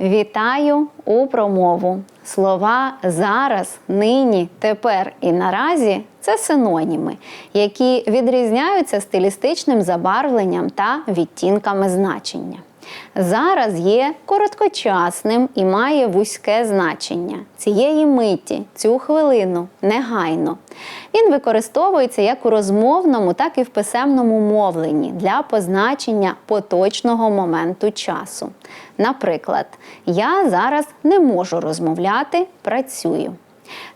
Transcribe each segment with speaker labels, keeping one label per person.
Speaker 1: Вітаю у промову. Слова зараз, нині, тепер і наразі це синоніми, які відрізняються стилістичним забарвленням та відтінками значення. Зараз є короткочасним і має вузьке значення цієї миті, цю хвилину, негайно. Він використовується як у розмовному, так і в писемному мовленні для позначення поточного моменту часу. Наприклад, я зараз не можу розмовляти, працюю.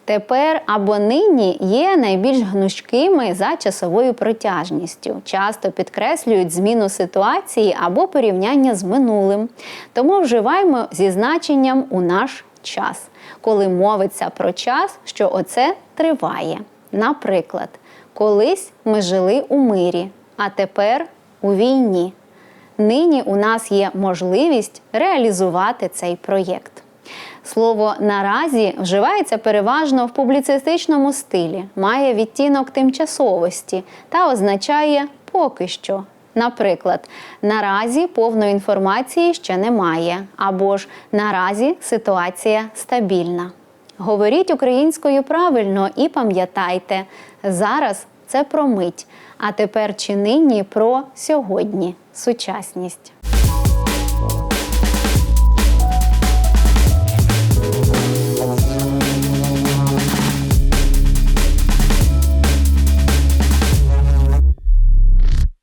Speaker 1: Тепер або нині є найбільш гнучкими за часовою протяжністю, часто підкреслюють зміну ситуації або порівняння з минулим. Тому вживаємо зі значенням у наш час, коли мовиться про час, що оце триває. Наприклад, колись ми жили у мирі, а тепер у війні. Нині у нас є можливість реалізувати цей проєкт. Слово наразі вживається переважно в публіцистичному стилі, має відтінок тимчасовості та означає поки що. Наприклад, наразі повної інформації ще немає, або ж наразі ситуація стабільна. Говоріть українською правильно і пам'ятайте, зараз це про мить, а тепер чи нині про сьогодні, сучасність.